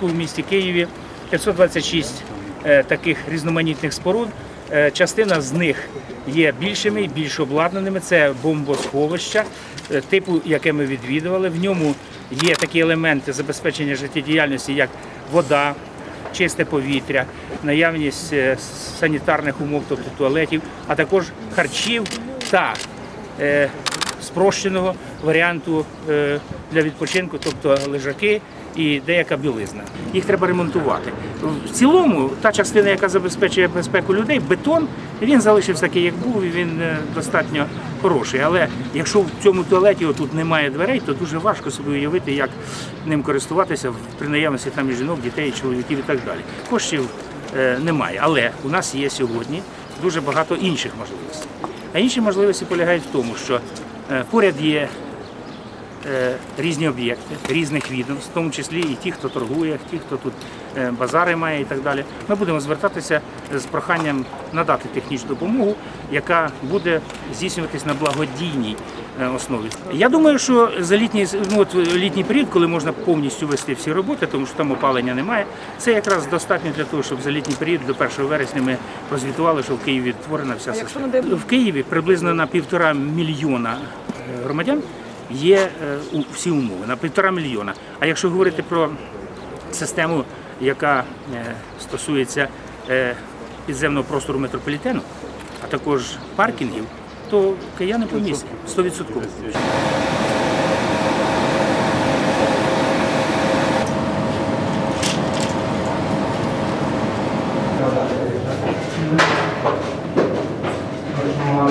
порядку в місті Києві 526 е, таких різноманітних споруд. Е, Частина з них є більшими більш обладнаними. Це бомбосховища, е, типу, яке ми відвідували. В ньому є такі елементи забезпечення життєдіяльності, як вода, чисте повітря, наявність санітарних умов, тобто туалетів, а також харчів та спрощеного варіанту для відпочинку, тобто лежаки і деяка білизна. Їх треба ремонтувати. В цілому, та частина, яка забезпечує безпеку людей, бетон, він залишився такий, як був, і він е, достатньо хороший. Але якщо в цьому туалеті тут немає дверей, то дуже важко собі уявити, як ним користуватися при наявності там і жінок, дітей, чоловіків і так далі. Коштів е, немає, але у нас є сьогодні дуже багато інших можливостей. А інші можливості полягають в тому, що е, поряд є різні об'єкти різних відомств, в тому числі і ті, хто торгує, ті, хто тут е, базари має і так далі. Ми будемо звертатися з проханням надати технічну допомогу, яка буде здійснюватись на благодійній е, основі. Я думаю, що за літній ну, от літній період, коли можна повністю вести всі роботи, тому що там опалення немає, це якраз достатньо для того, щоб за літній період до 1 вересня ми прозвітували, що в Києві відтворена вся система. В Києві приблизно на півтора мільйона е, громадян є е, всі умови на півтора мільйона. А якщо говорити про систему, яка е, стосується е, підземного простору метрополітену, а також паркінгів, то кияни по місті 100%.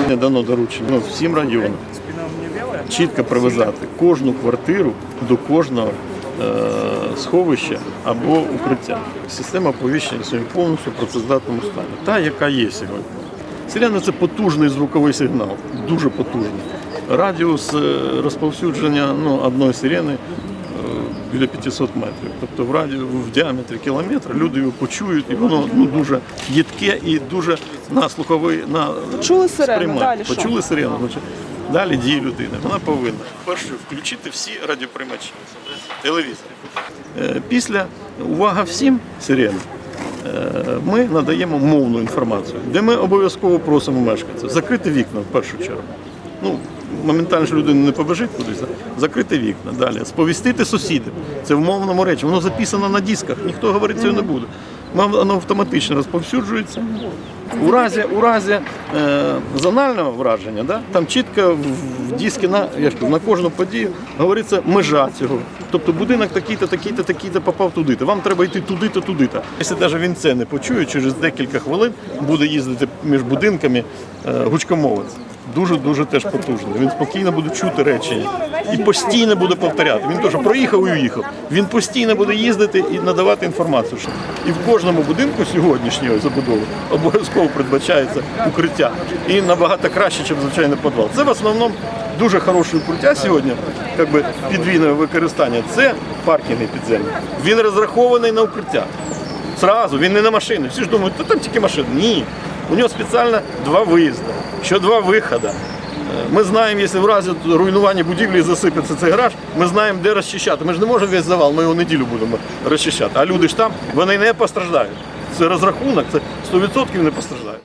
Не дано доручення ну, всім районам чітко привязати кожну квартиру до кожного е, сховища або укриття. Система оповіщення сьогодні повністю в працездатному стані. Та, яка є сьогодні. Сирена це потужний звуковий сигнал, дуже потужний. Радіус е, розповсюдження ну, одної сирени е, біля 500 метрів. Тобто в радіо в діаметрі кілометра люди його почують, і воно ну, дуже їдке і дуже на слуховий на Почули сирену, сприймає. далі що? Почули сирену. Далі дії людини. Вона повинна перше включити всі радіоприймачі, телевізор. Е, Після увага всім сирени. е, Ми надаємо мовну інформацію, де ми обов'язково просимо мешканців закрити вікна в першу чергу. Ну, моментально ж людина не побежить кудись, закрити вікна. Далі сповістити сусідів. Це в мовному речі. Воно записано на дисках, ніхто говорити цього не буде. Воно автоматично розповсюджується. У разі, у разі е, зонального враження, да, там чітко в, дискі на, на кожну подію говориться межа цього. Тобто будинок такий-то, такий-то, такий-то попав туди-то. Вам треба йти туди-то, туди-то. Якщо навіть він це не почує, через декілька хвилин буде їздити між будинками е, гучкомовець. Дуже-дуже теж потужний. Він спокійно буде чути речі і постійно буде повторяти. Він теж проїхав і уїхав. Він постійно буде їздити і надавати інформацію. І в кожному будинку сьогоднішньої забудови обов'язково передбачається укриття. І набагато краще, ніж звичайний підвал. Це в основному дуже хороше укриття сьогодні, як би підвійне використання. Це паркінги підземні. Він розрахований на укриття. Зразу, він не на машини. Всі ж думають, та там тільки машини. Ні. У нього спеціально два виїзди, що два виходи. Е, Ми знаємо, якщо в разі руйнування будівлі засипеться цей гараж, ми знаємо, де розчищати. Ми ж не можемо весь завал, ми його неділю будемо розчищати. А люди ж там, вони не постраждають. Це розрахунок, це 100% не постраждають.